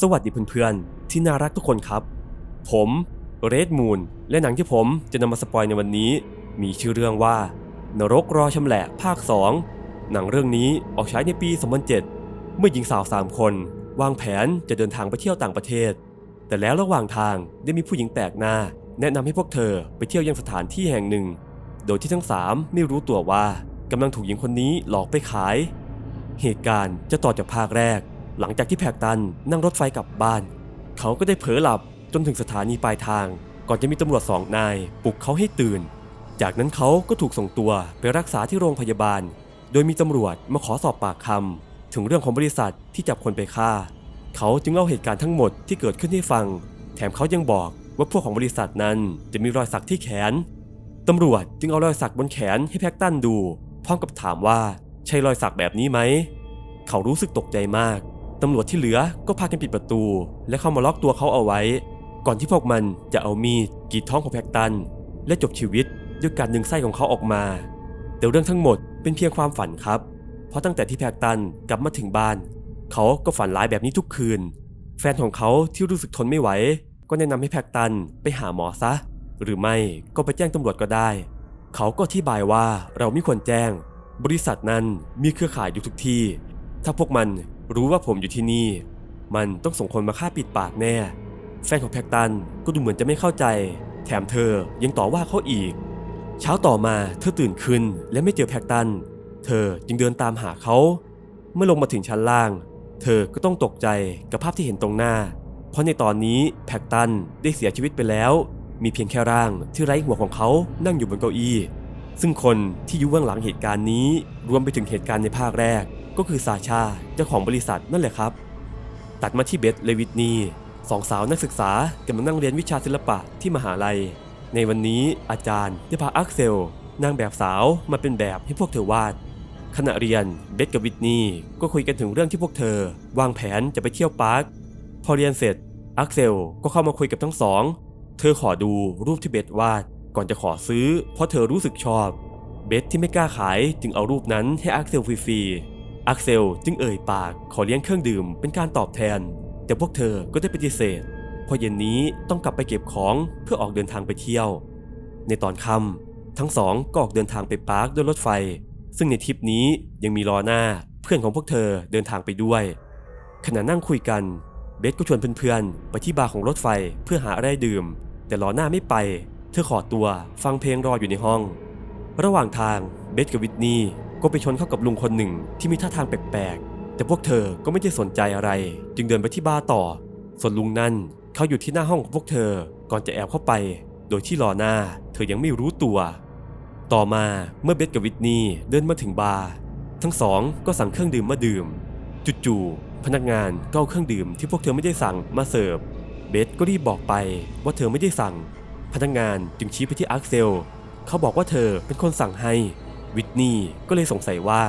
สวัสดีเพื่อนๆ ที่น่ารักทุกคนครับ ผมเรดมูนและหนังที่ผมจะนำมาสปอยในวันนี้ มีชื่อเรื่องว่า นรกรอชำแหละภาค 2 หนังเรื่องนี้ออกฉายในปี 2007 เมื่อหญิงสาว 3 คน วางแผนจะเดินทางไปเที่ยวต่างประเทศ แต่แล้วระหว่างทางได้มีผู้หญิงแปลกหน้า แนะนำให้พวกเธอไปเที่ยวยังสถานที่แห่งหนึ่ง โดยที่ทั้งสามไม่รู้ตัวว่ากำลังถูกหญิงคนนี้หลอกไปขาย เหตุการณ์จะต่อจากภาคแรก หลังจากที่แพกตันนั่งรถไฟกลับบ้าน เขาก็ได้เผลอหลับจนถึงสถานีปลายทาง ก่อนจะมีตำรวจสองนายปลุกเขาให้ตื่น จากนั้นเขาก็ถูกส่งตัวไปรักษาที่โรงพยาบาล โดยมีตำรวจมาขอสอบปากคำถึงเรื่องของบริษัทที่จับคนไปฆ่า เขาจึงเล่าเหตุการณ์ทั้งหมดที่เกิดขึ้นให้ฟัง แถมเขายังบอกว่าพวกของบริษัทนั้นจะมีรอยสักที่แขนตำรวจจึงเอารอยสักบนแขนให้แพ็กตันดู พร้อมกับถามว่าใช่รอยสักแบบนี้ไหม เขารู้สึกตกใจมาก ตำรวจที่เหลือก็พากันปิดประตู และเข้ามาล็อกตัวเขาเอาไว้ ก่อนที่พวกมันจะเอามีดกรีดท้องของแพ็กตัน และจบชีวิตด้วยการดึงไส้ของเขาออกมา แต่เรื่องทั้งหมดเป็นเพียงความฝันครับ เพราะตั้งแต่ที่แพ็กตันกลับมาถึงบ้าน เขาก็ฝันร้ายแบบนี้ทุกคืน แฟนของเขาที่รู้สึกทนไม่ไหว ก็แนะนำให้แพ็กตันไปหาหมอซะ หรือไม่ก็ไปแจ้งตำรวจก็ได้ เขาก็อธิบายว่าเราไม่ควรแจ้ง บริษัทนั้นมีเครือข่ายอยู่ทุกที่ ถ้าพวกมัน รู้ว่าผมอยู่ที่นี่ มันต้องส่งคนมาฆ่าปิดปากแน่ แฟนของแพ็กตันก็ดูเหมือนจะไม่เข้าใจ แถมเธอยังต่อว่าเขาอีก เช้าต่อมาเธอตื่นขึ้นและไม่เจอแพ็กตัน เธอจึงเดินตามหาเขา เมื่อลงมาถึงชั้นล่าง เธอก็ต้องตกใจกับภาพที่เห็นตรงหน้า เพราะในตอนนี้แพ็กตันได้เสียชีวิตไปแล้ว มีเพียงแค่ร่างที่ไร้หัวของเขานั่งอยู่บนเก้าอี้ซึ่งคนที่อยู่เบื้องหลังเหตุการณ์นี้รวมไปถึงเหตุการณ์ในภาคแรก ก็คือซาชาเจ้าของบริษัทนั่นแหละครับ ตัดมาที่เบธเลวิทนีสองสาวนักศึกษากำลังนั่งเรียนวิชาศิลปะที่มหาลัย ในวันนี้อาจารย์ได้พาอักเซลนางแบบสาวมาเป็นแบบให้พวกเธอวาด ขณะเรียนเบธกับวิทนีก็คุยกันถึงเรื่องที่พวกเธอ วางแผนจะไปเที่ยวปาร์คพอเรียนเสร็จอักเซลก็เข้ามาคุยกับทั้งสอง เธอขอดูรูปที่เบธวาดก่อนจะขอซื้อ เพราะเธอรู้สึกชอบ เบธที่ไม่กล้าขายจึงเอารูปนั้นให้อักเซลฟรีๆ อักเซลจึงเอ่ยปากขอเลี้ยงเครื่องดื่มเป็นการตอบแทน แต่พวกเธอก็ได้ปฏิเสธพอเย็นนี้ต้องกลับไปเก็บของเพื่อออกเดินทางไปเที่ยว ในตอนค่ำทั้งสองก็ออกเดินทางไปปาร์คด้วยรถไฟ ซึ่งในทริปนี้ยังมีลอหน้าเพื่อนของพวกเธอเดินทางไปด้วย ขณะนั่งคุยกันเบสก็ชวนเพื่อนๆไปที่บาร์ของรถไฟเพื่อหาอะไรดื่ม แต่ลอหน้าไม่ไป เธอขอตัวฟังเพลงรออยู่ในห้อง ระหว่างทางเบสกับวิทนี่ ก็ไปชนเข้ากับลุงคนหนึ่งที่มีท่าทางแปลกๆ แต่พวกเธอก็ไม่ได้สนใจอะไร จึงเดินไปที่บาร์ต่อ ส่วนลุงนั่นเขาอยู่ที่หน้าห้องของพวกเธอ ก่อนจะแอบเข้าไป โดยที่ลอหน้า เธอยังไม่รู้ตัว ต่อมาเมื่อเบสกับวิทนีเดินมาถึงบาร์ทั้งสองก็สั่งเครื่องดื่มมาดื่มจู่ๆพนักงานก็เอาเครื่องดื่มที่พวกเธอไม่ได้สั่งมาเสิร์ฟเบสก็รีบบอกไปว่าเธอไม่ได้สั่ง พนักงานจึงชี้ไปที่อาร์คเซลเขาบอกว่าเธอเป็นคนสั่งให้ วิทนี่ก็เลยสงสัยว่า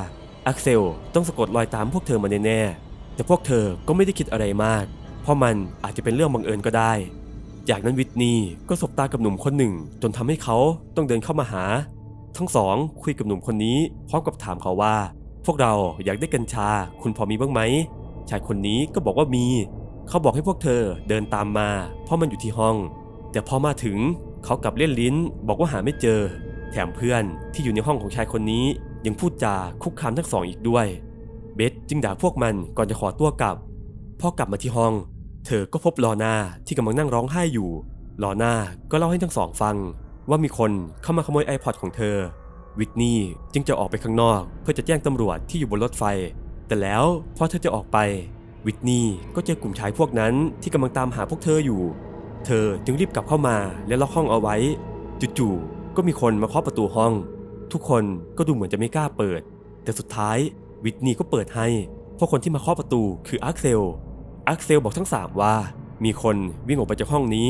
อาร์คเซลต้องสะกดรอยตามพวกเธอมาแน่ๆ แต่พวกเธอก็ไม่ได้คิดอะไรมาก เพราะมันอาจจะเป็นเรื่องบังเอิญก็ได้ จากนั้นวิทนี่ก็สบตากับหนุ่มคนหนึ่ง จนทำให้เขาต้องเดินเข้ามาหา ทั้งสองคุยกับหนุ่มคนนี้พร้อมกับถามเขาว่า พวกเราอยากได้กัญชา คุณพอมีบ้างไหม ชายคนนี้ก็บอกว่ามี เขาบอกให้พวกเธอเดินตามมา เพราะมันอยู่ที่ห้อง แต่พอมาถึงเขากลับเล่นลิ้น บอกว่าหาไม่เจอ แถมเพื่อนที่อยู่ในห้องของชายคนนี้ยังพูดจาคุกคามทั้งสองอีกด้วย เบสจึงด่าพวกมันก่อนจะขอตัวกลับ พอกลับมาที่ห้อง เธอก็พบลอนาที่กำลังนั่งร้องไห้อยู่ ลอนาก็เล่าให้ทั้งสองฟัง ว่ามีคนเข้ามาขโมย iPod ของเธอ วิทนี่จึงจะออกไปข้างนอก เพื่อจะแจ้งตำรวจที่อยู่บนรถไฟ แต่แล้วพอเธอจะออกไป วิทนี่ก็เจอกลุ่มชายพวกนั้นที่กำลังตามหาพวกเธออยู่ เธอจึงรีบกลับเข้ามาและล็อกห้องเอาไว้จู่ๆ ก็มีคนมาเคาะประตูห้อง ทุกคนก็ดูเหมือนจะไม่กล้าเปิด แต่สุดท้ายวิทนี่ก็เปิดให้ เพราะคนที่มาเคาะประตูคืออาร์คเซลอาร์คเซลบอกทั้งสามว่า มีคนวิ่งออกไปจากห้องนี้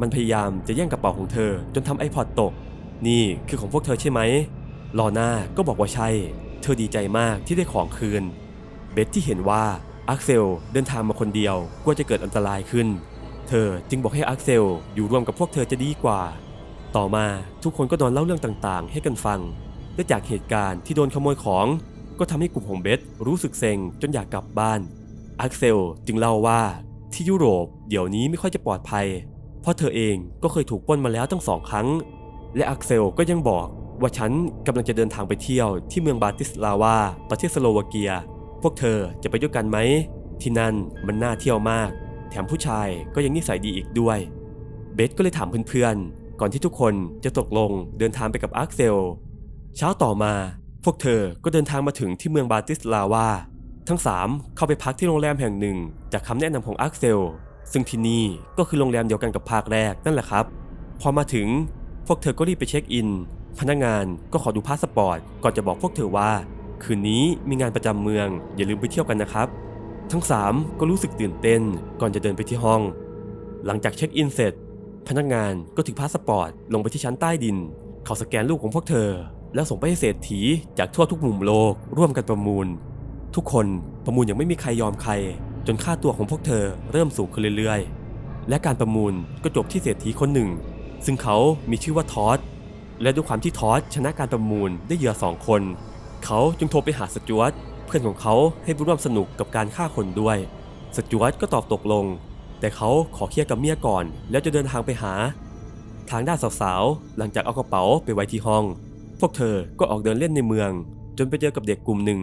มันพยายามจะแย่งกระเป๋าของเธอ จนทำไอพอดตก นี่คือของพวกเธอใช่ไหมลอน่าก็บอกว่าใช่ เธอดีใจมากที่ได้ของคืน เบสที่เห็นว่าอาร์คเซลเดินทางมาคนเดียวกลัวจะเกิดอันตรายขึ้น เธอจึงบอกให้อาร์คเซลอยู่รวมกับพวกเธอจะดีกว่า ต่อมาทุกคนก็นอนเล่าเรื่องต่างๆ ให้กันฟัง และจากเหตุการณ์ที่โดนขโมยของ ก็ทำให้กลุ่มของเบสรู้สึกเซ็งจนอยากกลับบ้านอาร์คเซลจึงเล่าว่าที่ยุโรปเดี๋ยวนี้ไม่ค่อยจะปลอดภัย เพราะเธอเองก็เคยถูกปล้นมาแล้วตั้งสองครั้ง และอักเซลก็ยังบอกว่าฉันกำลังจะเดินทางไปเที่ยวที่เมืองบาติสลาวา ประเทศสโลวาเกีย พวกเธอจะไปด้วยกันไหม ที่นั่นมันน่าเที่ยวมาก แถมผู้ชายก็ยังนิสัยดีอีกด้วย เบสก็เลยถามเพื่อนๆ ก่อนที่ทุกคนจะตกลงเดินทางไปกับอักเซล เช้าต่อมา พวกเธอก็เดินทางมาถึงที่เมืองบาติสลาวา ทั้ง 3 เข้าไปพักที่โรงแรมแห่งหนึ่ง จากคำแนะนำของอักเซล ซึ่งที่นี่ก็คือโรงแรมเดียวกันกับภาคแรกนั่นแหละครับ พอมาถึงพวกเธอก็รีบไปเช็คอิน พนักงานก็ขอดูพาสปอร์ตก่อนจะบอกพวกเธอว่า คืนนี้มีงานประจำเมือง อย่าลืมไปเที่ยวกันนะครับ ทั้ง 3 ก็รู้สึกตื่นเต้นก่อนจะเดินไปที่ห้อง หลังจากเช็คอินเสร็จ พนักงานก็ถือพาสปอร์ตลงไปที่ชั้นใต้ดิน เขาสแกนรูปของพวกเธอ แล้วส่งไปให้เศรษฐีจากทั่วทุกมุมโลกร่วมกันประมูล ทุกคนประมูลยังไม่มีใครยอมใคร จนค่าตัวของพวกเธอเริ่มสูงขึ้นเรื่อยๆ และการประมูลก็จบที่เศรษฐีคนหนึ่ง ซึ่งเขามีชื่อว่าทอสและด้วยความที่ทอสชนะการประมูลได้เหยื่อสองคน เขาจึงโทรไปหาสจวตเพื่อนของเขาให้ร่วมสนุกกับการฆ่าคนด้วย สจวตก็ตอบตกลง แต่เขาขอเคลียร์กับเมียก่อน แล้วจะเดินทางไปหา ทางด้านสาวๆ หลังจากเอากระเป๋าไปไว้ที่ห้อง พวกเธอก็ออกเดินเล่นในเมือง จนไปเจอกับเด็กกลุ่มหนึ่ง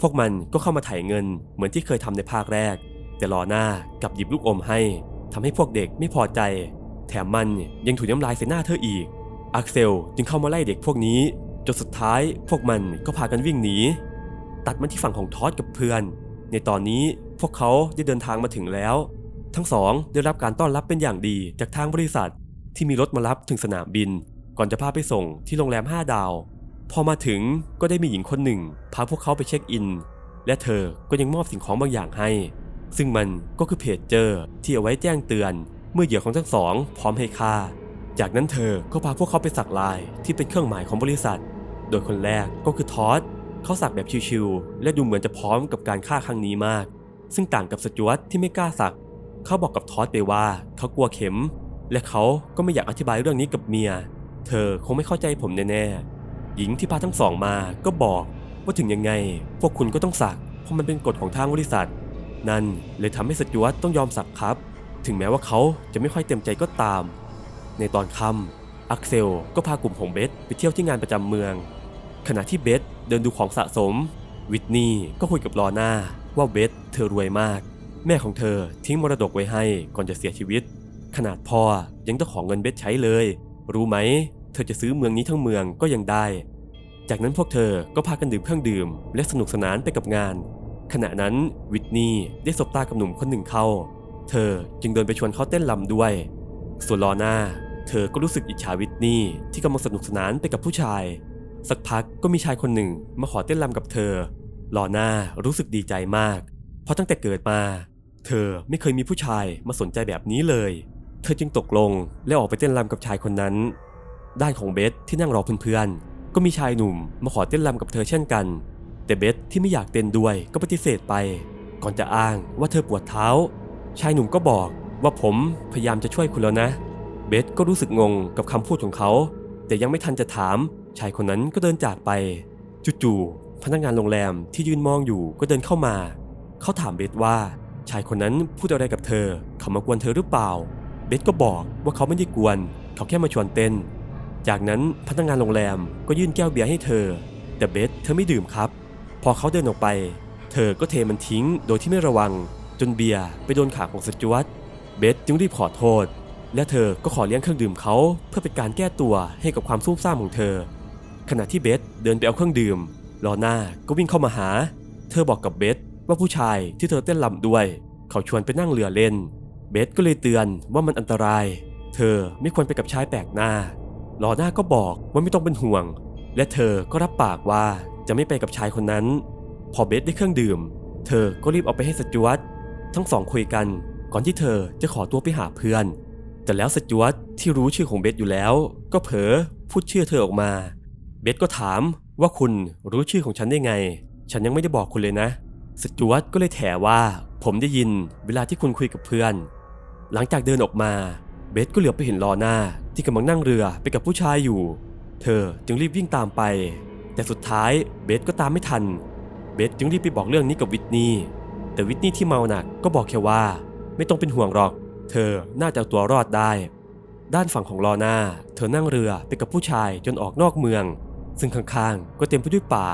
พวกมันก็เข้ามาถ่ายเงินเหมือนที่เคยทำในภาคแรก แต่ลอหน้ากับหยิบลูกอมให้ทำให้พวกเด็กไม่พอใจ แถมมันยังถูน้ำลายใส่หน้าเธออีก อักเซลจึงเข้ามาไล่เด็กพวกนี้ จนสุดท้ายพวกมันก็พากันวิ่งหนี ตัดมาที่ฝั่งของทอสกับเพื่อน ในตอนนี้พวกเขาได้เดินทางมาถึงแล้ว ทั้งสองได้รับการต้อนรับเป็นอย่างดีจากทางบริษัท ที่มีรถมารับถึงสนามบิน ก่อนจะพาไปส่งที่โรงแรม 5 ดาว พอมาถึงก็ได้มีหญิงคนหนึ่ง พาพวกเขาไปเช็คอิน และเธอก็ยังมอบสิ่งของบางอย่างให้ ซึ่งมันก็คือเพจเจอที่เอาไว้แจ้งเตือน เมื่อเหยื่อของทั้งสอง พร้อมให้ค่า จากนั้นเธอก็พาพวกเขาไปสักลายที่เป็นเครื่องหมายของบริษัท โดยคนแรกก็คือทอสเขาสักแบบชิวๆและดูเหมือนจะพร้อมกับการฆ่าครั้งนี้มาก ซึ่งต่างกับสจวตที่ไม่กล้าสัก เขาบอกกับทอสไปว่าเขากลัวเข็ม และเขาก็ไม่อยากอธิบายเรื่องนี้กับเมีย เธอคงไม่เข้าใจผมแน่ๆ หญิงที่พาทั้งสองมาก็บอกว่าถึงยังไง พวกคุณก็ต้องสัก เพราะมันเป็นกฎของทางบริษัท นั่นเลยทำให้สจวตต้องยอมสักครับ ถึงแม้ว่าเขาจะไม่ค่อยเต็มใจก็ตาม ในตอนค่ำอักเซลก็พากลุ่มของเบสไปเที่ยวที่งานประจำเมือง ขณะที่เบสเดินดูของสะสม วิทนี่ก็คุยกับลอน่าว่าเบสเธอรวยมาก แม่ของเธอทิ้งมรดกไว้ให้ก่อนจะเสียชีวิต ขนาดพ่อยังต้องของเงินเบสใช้เลย รู้ไหม เธอจะซื้อเมืองนี้ทั้งเมืองก็ยังได้ จากนั้นพวกเธอก็พากันดื่มเครื่องดื่ม และสนุกสนานไปกับงาน ขณะนั้นวิทนี่ได้สบตากับหนุ่มคนหนึ่งเข้า เธอจึงเดินไปชวนเขาเต้นลำด้วย ส่วนลอน่าเธอก็รู้สึกอิจฉาวิทนี่ที่กำลังสนุกสนานไปกับผู้ชาย สักพักก็มีชายคนหนึ่งมาขอเต้นรำกับเธอลอน่ารู้สึกดีใจมาก เพราะตั้งแต่เกิดมา เธอไม่เคยมีผู้ชายมาสนใจแบบนี้เลย เธอจึงตกลงและออกไปเต้นรำกับชายคนนั้น ด้านของเบสที่นั่งรอเพื่อนๆ ก็มีชายหนุ่มมาขอเต้นรำกับเธอเช่นกัน แต่เบสที่ไม่อยากเต้นด้วยก็ปฏิเสธไป ก่อนจะอ้างว่าเธอปวดเท้า ชายหนุ่มก็บอกว่าผมพยายามจะช่วยคุณแล้วนะ เบสก็รู้สึกงงกับคำพูดของเขา แต่ยังไม่ทันจะถาม ชายคนนั้นก็เดินจากไป จู่ๆพนักงานโรงแรมที่ยืนมองอยู่ก็เดินเข้ามา เขาถามเบสว่าชายคนนั้นพูดอะไรกับเธอ เขามากวนเธอหรือเปล่า เบสก็บอกว่าเขาไม่ได้กวน เขาแค่มาชวนเต้น จากนั้นพนักงานโรงแรมก็ยื่นแก้วเบียร์ให้เธอ แต่เบสเธอไม่ดื่มครับ พอเขาเดินออกไป เธอก็เทมันทิ้งโดยที่ไม่ระวัง จนเบียร์ไปโดนขาของสจวตเบสจึงรีบขอโทษ และเธอก็ขอเลี้ยงเครื่องดื่มเขาเพื่อเป็นการแก้ตัวให้กับความซุ่มซ่ามของเธอ ขณะที่เบสเดินไปเอาเครื่องดื่มลอน่าก็วิ่งเข้ามาหา เธอบอกกับเบส ว่าผู้ชายที่เธอเต้นลำด้วย เขาชวนไปนั่งเรือเล่น เบสก็เลยเตือนว่ามันอันตราย เธอไม่ควรไปกับชายแปลกหน้าลอน่าก็บอกว่าไม่ต้องเป็นห่วง และเธอก็รับปากว่าจะไม่ไปกับชายคนนั้น พอเบสได้เครื่องดื่ม เธอก็รีบเอาไปให้สจวตทั้งสองคุยกันก่อนที่เธอจะขอตัวไปหาเพื่อน แต่แล้วสจวตที่รู้ชื่อของเบสอยู่แล้ว ก็เผลอพูดชื่อเธอออกมา เบสก็ถามว่าคุณรู้ชื่อของฉันได้ไง ฉันยังไม่ได้บอกคุณเลยนะ สจวตก็เลยแถว่า ผมได้ยินเวลาที่คุณคุยกับเพื่อน หลังจากเดินออกมา เบสก็เหลือบไปเห็นลอน่าที่กำลังนั่งเรือไปกับผู้ชายอยู่ เธอจึงรีบวิ่งตามไป แต่สุดท้ายเบสก็ตามไม่ทัน เบสจึงรีบไปบอกเรื่องนี้กับวิทนี่แต่วิทนี่ที่เมาหนักก็บอกแค่ว่า ไม่ต้องเป็นห่วงหรอก เธอน่าจะตัวรอดได้ ด้านฝั่งของลอน่าเธอนั่งเรือไปกับผู้ชายจนออกนอกเมือง ซึ่งข้างๆก็เต็มไปด้วยป่า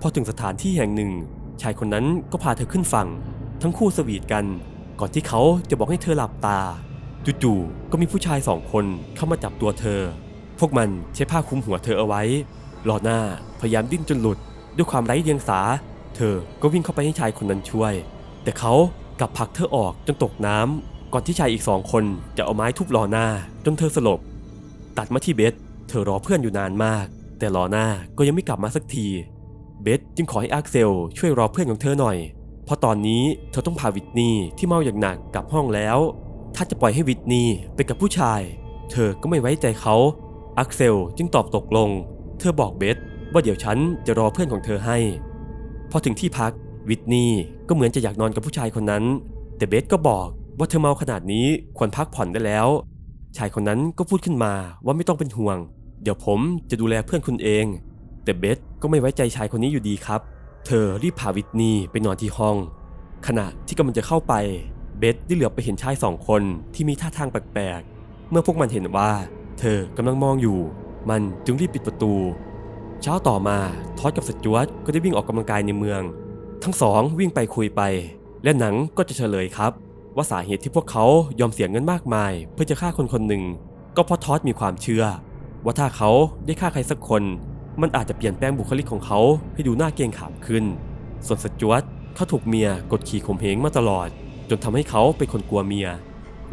พอถึงสถานที่แห่งหนึ่ง ชายคนนั้นก็พาเธอขึ้นฝั่ง ทั้งคู่สวีทกัน ก่อนที่เขาจะบอกให้เธอหลับตา จู่ๆก็มีผู้ชายสองคนเข้ามาจับตัวเธอ พวกมันใช้ผ้าคลุมหัวเธอเอาไว้ลอหน่าพยายามดิ้นจนหลุด ด้วยความไร้เดียงสา เธอก็วิ่งเข้าไปให้ชายคนนั้นช่วย แต่เขากลับผลักเธอออกจนตกน้ำก่อนที่ชายอีกสองคนจะเอาไม้ทุบลอหน่าจนเธอสลบ ตัดมาที่เบสเธอรอเพื่อนอยู่นานมาก แต่ลอหน่าก็ยังไม่กลับมาสักที เบสจึงขอให้อาร์เซลช่วยรอเพื่อนของเธอหน่อย เพราะตอนนี้เธอต้องพาวิตนีที่เมาอย่างหนักกลับห้องแล้ว ถ้าจะปล่อยให้วิตนีไปกับผู้ชาย เธอก็ไม่ไว้ใจเขาอาร์เซลจึงตอบตกลง เธอบอกเบสว่าเดี๋ยวฉันจะรอเพื่อนของเธอให้ พอถึงที่พักวิตนีก็เหมือนจะอยากนอนกับผู้ชายคนนั้น แต่เบสก็บอกว่าเธอเมาขนาดนี้ควรพักผ่อนได้แล้ว ชายคนนั้นก็พูดขึ้นมาว่าไม่ต้องเป็นห่วง เดี๋ยวผมจะดูแลเพื่อนคุณเอง แต่เบส ก็ไม่ไว้ใจชายคนนี้อยู่ดีครับ เธอรีบพาวิตนีไปนอนที่ห้อง ขณะที่กำลังจะเข้าไป เบสได้เหลือบไปเห็นชายสองคนที่มีท่าทางแปลกๆ เมื่อพวกมันเห็นว่า เธอกำลังมองอยู่ มันจึงรีบปิดประตู เช้าต่อมาทอดกับสจวตก็ได้วิ่งออกกำลังกายในเมือง ทั้งสองวิ่งไปคุยไป และหนังก็จะเฉลยครับว่าสาเหตุที่พวกเขายอมเสียเงินมากมาย เพื่อจะฆ่าคนคนหนึ่ง ก็เพราะทอดมีความเชื่อ ว่าถ้าเขาได้ฆ่าใครสักคน มันอาจจะเปลี่ยนแปลงบุคลิกของเขาให้ดูน่าเกรงขามขึ้น ส่วนสจวตเขาถูกเมียกดขี่ข่มเหงมาตลอด จนทำให้เขาเป็นคนกลัวเมีย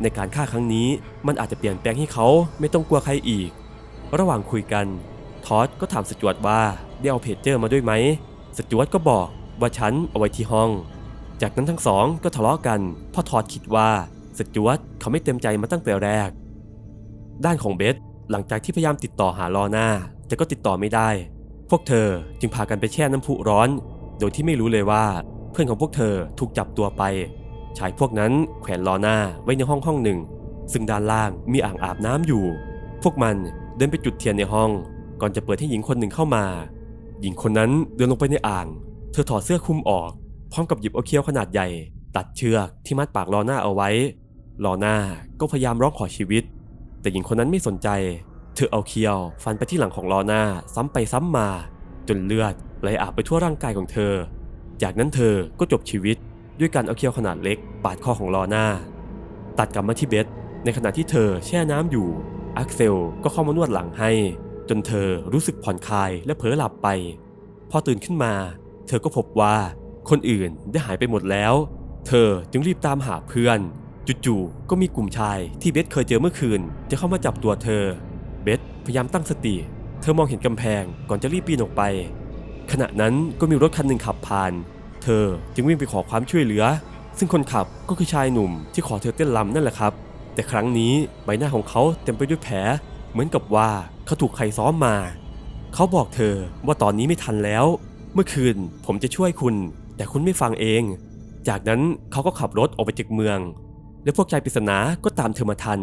ในการฆ่าครั้งนี้มันอาจจะเปลี่ยนแปลงให้เขาไม่ต้องกลัวใครอีก ระหว่างคุยกัน ทอดก็ถามสจวตว่าได้เอาเพจเจอร์มาด้วยไหมสจวตก็บอกว่าฉันเอาไว้ที่ห้อง จากนั้นทั้งสองก็ทะเลาะกันเพราะทอดคิดว่าสจวตเขาไม่เต็มใจมาตั้งแต่แรก ด้านของเบสหลังจากที่พยายามติดต่อหาลอน่า แต่ก็ติดต่อไม่ได้ พวกเธอจึงพากันไปแช่น้ำพุร้อน โดยที่ไม่รู้เลยว่า เพื่อนของพวกเธอถูกจับตัวไป ชายพวกนั้นแขวนลอหน่าไว้ในห้องห้องหนึ่ง ซึ่งด้านล่างมีอ่างอาบน้ำอยู่ พวกมันเดินไปจุดเทียนในห้อง ก่อนจะเปิดให้หญิงคนหนึ่งเข้ามา หญิงคนนั้นเดินลงไปในอ่าง เธอถอดเสื้อคลุมออก พร้อมกับหยิบเอาเคี้ยวขนาดใหญ่ ตัดเชือกที่มัดปากลอหน่าเอาไว้ลอหน่าก็พยายามร้องขอชีวิต แต่หญิงคนนั้นไม่สนใจ ธอเอาเคียวฟันไปที่หลังของลอน่าซ้ำไปซ้ำมา จนเลือดไหลอาบไปทั่วร่างกายของเธอ จากนั้นเธอก็จบชีวิตด้วยการเอาเคียวขนาดเล็กปาดคอของลอน่าตัดกลับมาที่เบสในขณะที่เธอแช่น้ำอยู่ อักเซลก็เข้ามานวดหลังให้ จนเธอรู้สึกผ่อนคลายและเผลอหลับไป พอตื่นขึ้นมา เธอก็พบว่าคนอื่นได้หายไปหมดแล้ว เธอจึงรีบตามหาเพื่อน จู่ๆก็มีกลุ่มชายที่เบสเคยเจอเมื่อคืน จะเข้ามาจับตัวเธอ เบสพยายามตั้งสติ เธอมองเห็นกำแพงก่อนจะรีบปีนออกไป ขณะนั้นก็มีรถคันหนึ่งขับผ่าน เธอจึงวิ่งไปขอความช่วยเหลือ ซึ่งคนขับก็คือชายหนุ่มที่ขอเธอเต้นรำนั่นแหละครับ แต่ครั้งนี้ใบหน้าของเขาเต็มไปด้วยแผล เหมือนกับว่าเขาถูกใครซ้อมมา เขาบอกเธอว่าตอนนี้ไม่ทันแล้ว เมื่อคืนผมจะช่วยคุณ แต่คุณไม่ฟังเอง จากนั้นเขาก็ขับรถออกไปจากเมือง และพวกชายปริศนาก็ตามเธอมาทัน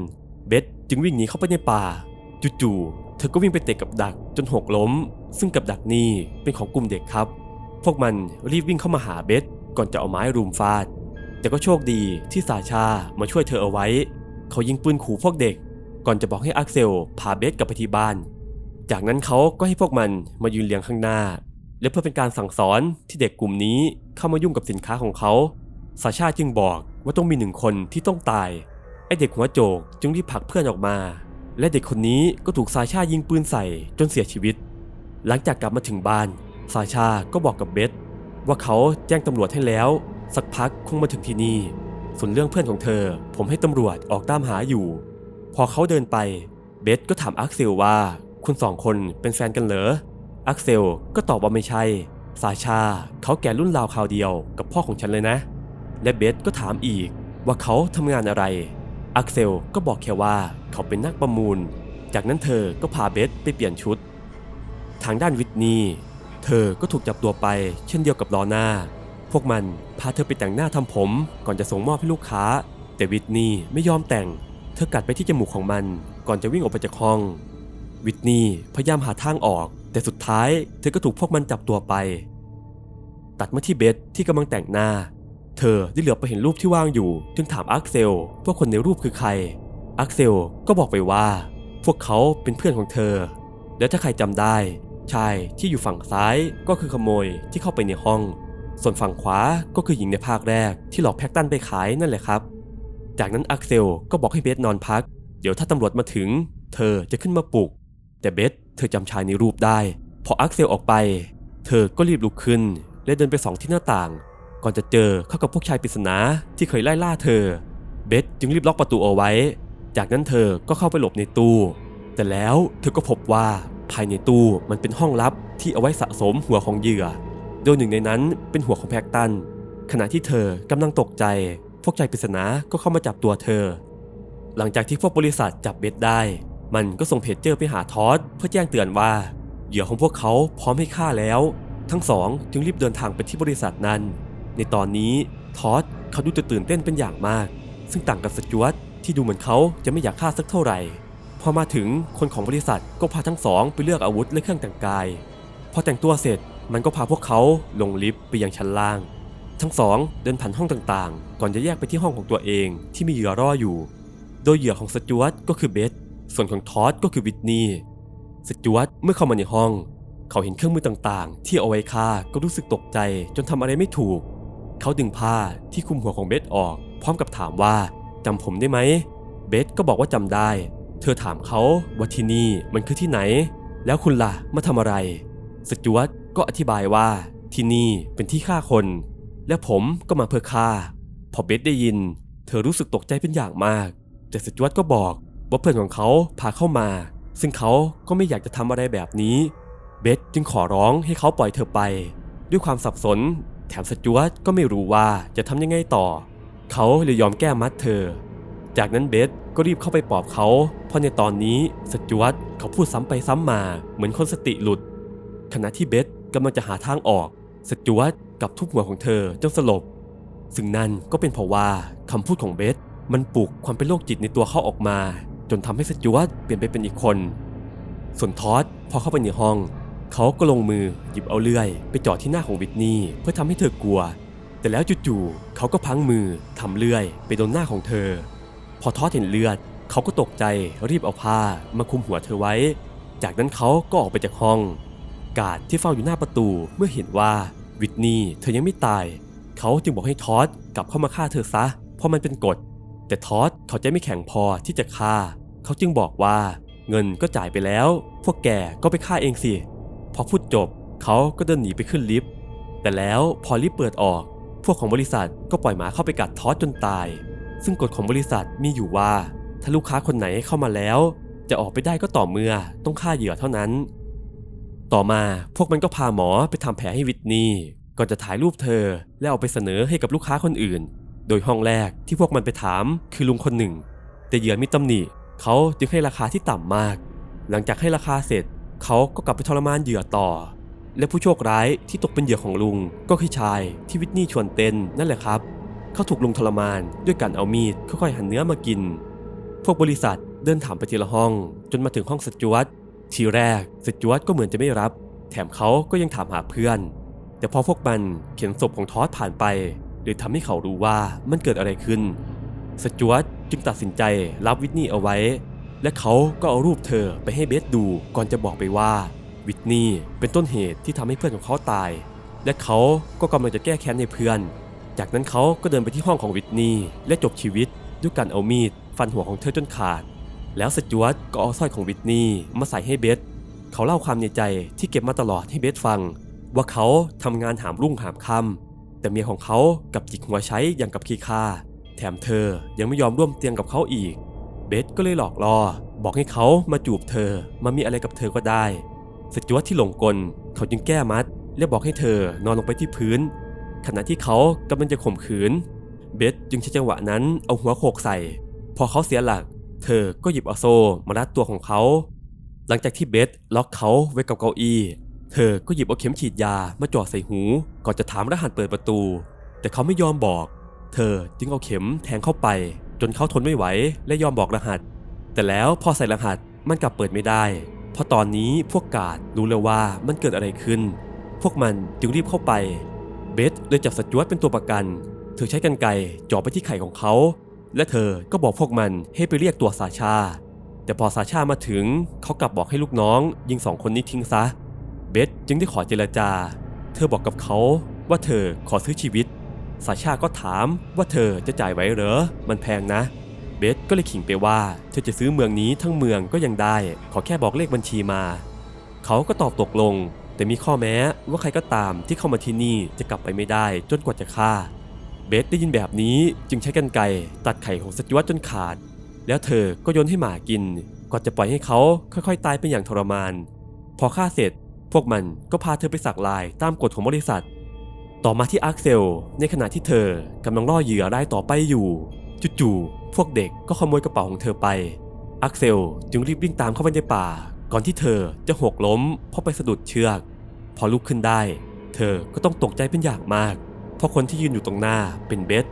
เบสจึงวิ่งหนีเข้าไปในป่า จู่ๆ เธอก็วิ่งไปเตะกับดักจนหกล้ม ซึ่งกับดักนี้เป็นของกลุ่มเด็กครับ พวกมันรีบวิ่งเข้ามาหาเบสก่อนจะเอาไม้รุมฟาด แต่ก็โชคดีที่ซาชามาช่วยเธอเอาไว้ เขายิงปืนขู่พวกเด็ก ก่อนจะบอกให้อาร์เซลพาเบสกลับไปที่บ้าน จากนั้นเขาก็ให้พวกมันมายืนเรียงข้างหน้า และเพื่อเป็นการสั่งสอนที่เด็กกลุ่มนี้เข้ามายุ่งกับสินค้าของเขาซาชาจึงบอกว่าต้องมีหนึ่งคนที่ต้องตายไอเด็กหัวโจกจึงรีบผลักเพื่อนออกมา และเด็กคนนี้ก็ถูกซาชายิงปืนใส่จนเสียชีวิต หลังจากกลับมาถึงบ้านซาชาก็บอกกับเบสว่าเขาแจ้งตำรวจให้แล้ว สักพักคงมาถึงที่นี่ ส่วนเรื่องเพื่อนของเธอ ผมให้ตำรวจออกตามหาอยู่ พอเขาเดินไป เบสก็ถามอาร์เซลว่า คุณสองคนเป็นแฟนกันเหรออาร์เซลก็ตอบว่าไม่ใช่ซาชาเขาแก่รุ่นราวคราวเดียวกับพ่อของฉันเลยนะ และเบสก็ถามอีกว่าเขาทำงานอะไร อาร์เซลก็บอกแค่ว่าเขาเป็นนักประมูล จากนั้นเธอก็พาเบสไปเปลี่ยนชุด ทางด้านวิทนีเธอก็ถูกจับตัวไปเช่นเดียวกับลอน่า พวกมันพาเธอไปแต่งหน้าทำผม ก่อนจะส่งมอบให้ลูกค้า แต่วิทนีไม่ยอมแต่ง เธอกัดไปที่จมูกของมัน ก่อนจะวิ่งออกไปจากห้อง วิทนีพยายามหาทางออก แต่สุดท้ายเธอก็ถูกพวกมันจับตัวไป ตัดมาที่เบสที่กำลังแต่งหน้า เธอได้เหลือบไปเห็นรูปที่ว่างอยู่ จึงถามอาร์คเซลว่าคนในรูปคือใคร อาร์คเซลก็บอกไปว่า พวกเขาเป็นเพื่อนของเธอ และถ้าใครจำได้ ชายที่อยู่ฝั่งซ้ายก็คือขโมยที่เข้าไปในห้อง ส่วนฝั่งขวาก็คือหญิงในภาคแรกที่หลอกแพ็กตันไปขายนั่นแหละครับ จากนั้นอาร์คเซลก็บอกให้เบสนอนพัก เดี๋ยวถ้าตำรวจมาถึง เธอจะขึ้นมาปลุก แต่เบสเธอจำชายในรูปได้ พออาร์คเซลออกไป เธอก็รีบลุกขึ้นและเดินไปส่องที่หน้าต่าง ก่อนจะเจอเข้ากับพวกชายปริศนาที่เคยไล่ล่าเธอ เบสจึงรีบล็อกประตูเอาไว้ จากนั้นเธอก็เข้าไปหลบในตู้ แต่แล้วเธอก็พบว่าภายในตู้มันเป็นห้องลับที่เอาไว้สะสมหัวของเหยื่อ โดยหนึ่งในนั้นเป็นหัวของแพ็กตัน ขณะที่เธอกำลังตกใจ พวกชายปริศนาก็เข้ามาจับตัวเธอ หลังจากที่พวกบริษัทจับเบสได้ มันก็ส่งเพจเจอร์ไปหาทอสเพื่อแจ้งเตือนว่าเหยื่อของพวกเขาพร้อมให้ฆ่าแล้ว ทั้งสองจึงรีบเดินทางไปที่บริษัทนั้น ในตอนนี้ทอสเขาดูตื่นเต้นเป็นอย่างมาก ซึ่งต่างกับสจวตที่ดูเหมือนเขาจะไม่อยากฆ่าสักเท่าไหร่ พอมาถึงคนของบริษัทก็พาทั้งสองไปเลือกอาวุธและเครื่องแต่งกาย พอแต่งตัวเสร็จมันก็พาพวกเขาลงลิฟต์ไปยังชั้นล่าง ทั้งสองเดินผ่านห้องต่างๆ ก่อนจะแยกไปที่ห้องของตัวเองที่มีเหยื่อรออยู่ โดยเหยื่อของสจวตก็คือเบสส่วนของทอสก็คือวิทนีสจวตเมื่อเข้ามาในห้อง เขาเห็นเครื่องมือต่างๆ ที่เอาไว้ฆ่าก็รู้สึกตกใจจนทำอะไรไม่ถูก เขาดึงผ้าที่คลุมหัวของเบสออก พร้อมกับถามว่าจำผมได้ไหม เบสก็บอกว่าจำได้ เธอถามเขาว่าที่นี่มันคือที่ไหน แล้วคุณล่ะมาทำอะไร สจวตก็อธิบายว่าที่นี่เป็นที่ฆ่าคน และผมก็มาเพื่อฆ่า พอเบสได้ยิน เธอรู้สึกตกใจเป็นอย่างมาก แต่สจวตก็บอกว่าเพื่อนของเขาพาเข้ามา ซึ่งเขาก็ไม่อยากจะทำอะไรแบบนี้ เบสจึงขอร้องให้เขาปล่อยเธอไป ด้วยความสับสน แถมสจวตก็ไม่รู้ว่าจะทำยังไงต่อ เขาเลยยอมแก้มัดเธอ จากนั้นเบสก็รีบเข้าไปปลอบเขา เพราะในตอนนี้สจวตเขาพูดซ้ำไปซ้ำมาเหมือนคนสติหลุด ขณะที่เบสกำลังจะหาทางออกสจวตกับทุบหัวของเธอจนสลบ ซึ่งนั่นก็เป็นเพราะว่าคำพูดของเบสมันปลุกความเป็นโรคจิตในตัวเขาออกมา จนทำให้สจวตเปลี่ยนไปเป็นอีกคน ส่วนทอสพอเข้าไปในห้อง เขาก็ลงมือหยิบเอาเลื่อย ไปจ่อที่หน้าของวิทนีย์เพื่อทำให้เธอกลัว แต่แล้วจู่ๆเขาก็พังมือทำเลื่อย ไปโดนหน้าของเธอ พอทอสเห็นเลือดเขาก็ตกใจรีบเอาผ้ามาคลุมหัวเธอไว้ จากนั้นเขาก็ออกไปจากห้อง การดที่เฝ้าอยู่หน้าประตูเมื่อเห็นว่าวิทนีย์เธอยังไม่ตาย เขาจึงบอกให้ทอสกลับเข้ามาฆ่าเธอซะ เพราะมันเป็นกฎ แต่ทอสเขาใจไม่แข็งพอที่จะฆ่า เขาจึงบอกว่า เงินก็จ่ายไปแล้ว พวกแกก็ไปฆ่าเองสิ พอพูดจบเขาก็เดินหนีไปขึ้นลิฟต์ แต่แล้วพอลิฟต์เปิดออก พวกของบริษัทก็ปล่อยหมาเข้าไปกัดทอสจนตาย ซึ่งกฎของบริษัทมีอยู่ว่า ถ้าลูกค้าคนไหนเข้ามาแล้ว จะออกไปได้ก็ต่อเมื่อต้องฆ่าเหยื่อเท่านั้น ต่อมาพวกมันก็พาหมอไปทำแผลให้วิทนีย์ก่อนจะถ่ายรูปเธอแล้วเอาไปเสนอให้กับลูกค้าคนอื่น โดยห้องแรกที่พวกมันไปถามคือลุงคนหนึ่ง แต่เหยื่อมีตำหนิเขาจึงให้ราคาที่ต่ำมาก หลังจากให้ราคาเสร็จ เขาก็กลับไปทรมานเหยื่อต่อ และผู้โชคร้ายที่ตกเป็นเหยื่อของลุง ก็คือชายที่วิทนี่ชวนเต้นนั่นแหละครับ เขาถูกลุงทรมานด้วยการเอามีดค่อยๆหั่นเนื้อมากิน พวกบริษัทเดินถามไปทีละห้อง จนมาถึงห้องสจวตทีแรกสจวตก็เหมือนจะไม่รับ แถมเขาก็ยังถามหาเพื่อน แต่พอพวกมันเข็นศพของทอสผ่านไปเลยทำให้เขารู้ว่ามันเกิดอะไรขึ้น สจวตจึงตัดสินใจรับวิทนี่เอาไว้ และเขาก็เอารูปเธอไปให้เบสดูก่อนจะบอกไปว่า วิทนี่เป็นต้นเหตุที่ทำให้เพื่อนของเขาตาย และเขาก็กำลังจะแก้แค้นในเพื่อน จากนั้นเขาก็เดินไปที่ห้องของวิทนี่และจบชีวิตด้วยการเอามีดฟันหัวของเธอจนขาด แล้วสจวตก็เอาสร้อยของวิทนี่มาใส่ให้เบสเขาเล่าความในใจที่เก็บมาตลอดให้เบสฟัง ว่าเขาทำงานหามรุ่งหามค่ำแต่เมียของเขากับจิกหัวใช้อย่างกับขี้ข้าแถมเธอยังไม่ยอมร่วมเตียงกับเขาอีก เบสก็เลยหลอกล่อ บอกให้เขามาจูบเธอ มามีอะไรกับเธอก็ได้สจวตที่หลงกล เขาจึงแก้มัด และบอกให้เธอนอนลงไปที่พื้น ขณะที่เขากำลังจะข่มขืน เบสจึงใช้จังหวะนั้นเอาหัวโขกใส่ พอเขาเสียหลัก เธอก็หยิบเอาโซ่มารัดตัวของเขา หลังจากที่เบสล็อกเขาไว้กับเก้าอี้ เธอก็หยิบเอาเข็มฉีดยามาจ่อใส่หู ก่อนจะถามรหัสเปิดประตู แต่เขาไม่ยอมบอก เธอจึงเอาเข็มแทงเข้าไป จนเขาทนไม่ไหวและยอมบอกรหัส แต่แล้วพอใส่รหัสมันกลับเปิดไม่ได้ เพราะตอนนี้พวกกาดรู้แล้วว่ามันเกิดอะไรขึ้น พวกมันจึงรีบเข้าไป เบสเลยจับสจวตเป็นตัวประกัน เธอใช้กรรไกจ่อไปที่ไข่ของเขา และเธอก็บอกพวกมันให้ไปเรียกตัวซาชา แต่พอซาชามาถึงเขากลับบอกให้ลูกน้อง ยิงสองคนนี้ทิ้งซะ เบสจึงได้ขอเจรจา เธอบอกกับเขาว่าเธอขอซื้อชีวิต ซาชาก็ถามว่าเธอจะจ่ายไหวเหรอ มันแพงนะ เบสก็เลยขิงไปว่า เธอจะซื้อเมืองนี้ทั้งเมืองก็ยังได้ ขอแค่บอกเลขบัญชีมา เขาก็ตอบตกลง แต่มีข้อแม้ว่าใครก็ตามที่เข้ามาที่นี่จะกลับไปไม่ได้จนกว่าจะฆ่า เบสได้ยินแบบนี้จึงใช้กรรไกรตัดไข่ของสจวตจนขาด แล้วเธอก็โยนให้หมากิน ก่อนจะปล่อยให้เขาค่อยๆ ตายเป็นอย่างทรมาน พอฆ่าเสร็จ พวกมันก็พาเธอไปสักลายตามกฎของบริษัท ต่อมาที่อาร์คเซล ในขณะที่เธอกำลังล่อเหยื่อรายต่อไปอยู่จู่ๆพวกเด็กก็ขโมยกระเป๋าของเธอไปอาร์คเซลจึงรีบวิ่งตามเข้าไปในป่า ก่อนที่เธอจะหกล้มเพราะไปสะดุดเชือก พอลุกขึ้นได้ เธอก็ต้องตกใจเป็นอย่างมาก เพราะคนที่ยืนอยู่ตรงหน้าเป็นเบส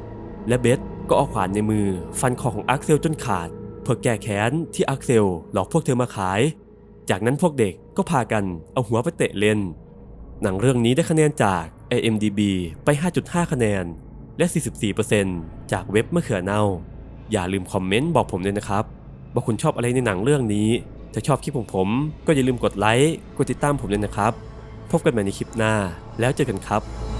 และเบสก็เอาขวานในมือ ฟันคอของอาร์คเซลจนขาด เพื่อแก้แค้นที่อาร์คเซลหลอกพวกเธอมาขาย จากนั้นพวกเด็กก็พากันเอาหัวไปเตะเล่นหนังเรื่องนี้ได้คะแนนจาก amdb ไป 5.5 คะแนน และ 44%จากเว็บเมื่อเขือเน่า อย่าลืมคอมเมนต์บอกผมด้วยนะครับ ว่าคุณชอบอะไรในหนังเรื่องนี้ ถ้าชอบคลิปของผม ก็อย่าลืมกดไลค์ กดติดตามผมด้วยนะครับ พบกันใหม่ในคลิปหน้า แล้วเจอกันครับ